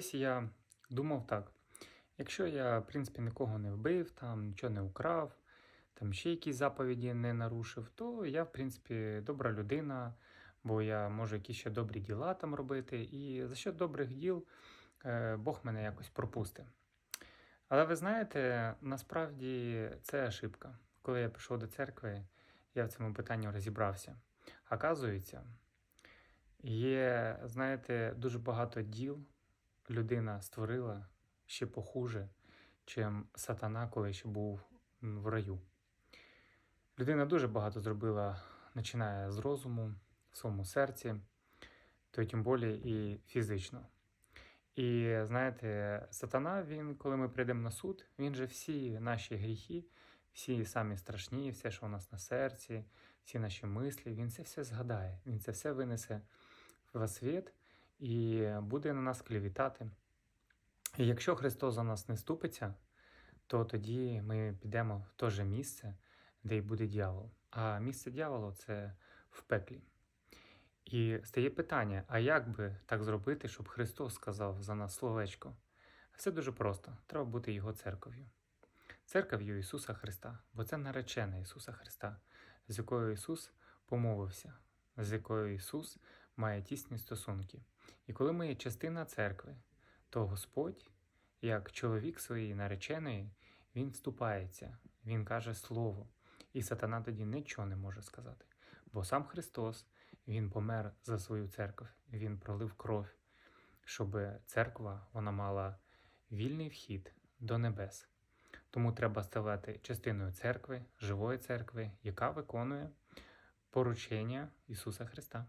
Колись я думав так: якщо я, в принципі, нікого не вбив, там нічого не украв, там ще якісь заповіді не нарушив, то я, в принципі, добра людина, бо я можу якісь ще добрі діла там робити, і за що добрих діл е, Бог мене якось пропустить. Але ви знаєте, насправді це ошибка. Коли я прийшов до церкви, я в цьому питанні розібрався. Оказується, є, знаєте, дуже багато діл людина створила ще похуже, чим сатана, коли ще був в раю. Людина дуже багато зробила, починає з розуму, в своєму серці, то тим більше і фізично. І знаєте, сатана, він, коли ми прийдемо на суд, він же всі наші гріхи, всі самі страшні, все, що у нас на серці, всі наші мислі, він це все згадає, він це все винесе в світ і буде на нас клівітати. І якщо Христос за нас не ступиться, то тоді ми підемо в те же місце, де й буде дьявол. А місце дьяволу це в пеклі. І стає питання: а як би так зробити, щоб Христос сказав за нас словечко? Все дуже просто: треба бути Його церков'ю. Церков'ю Ісуса Христа, бо це наречена Ісуса Христа, з якою Ісус помовився, з якою Ісус має тісні стосунки. І коли ми є частина церкви, то Господь, як чоловік своєї нареченої, Він вступається, Він каже Слово, і сатана тоді нічого не може сказати. Бо сам Христос, Він помер за свою церкву, Він пролив кров, щоб церква вона мала вільний вхід до небес. Тому треба ставати частиною церкви, живої церкви, яка виконує поручення Ісуса Христа.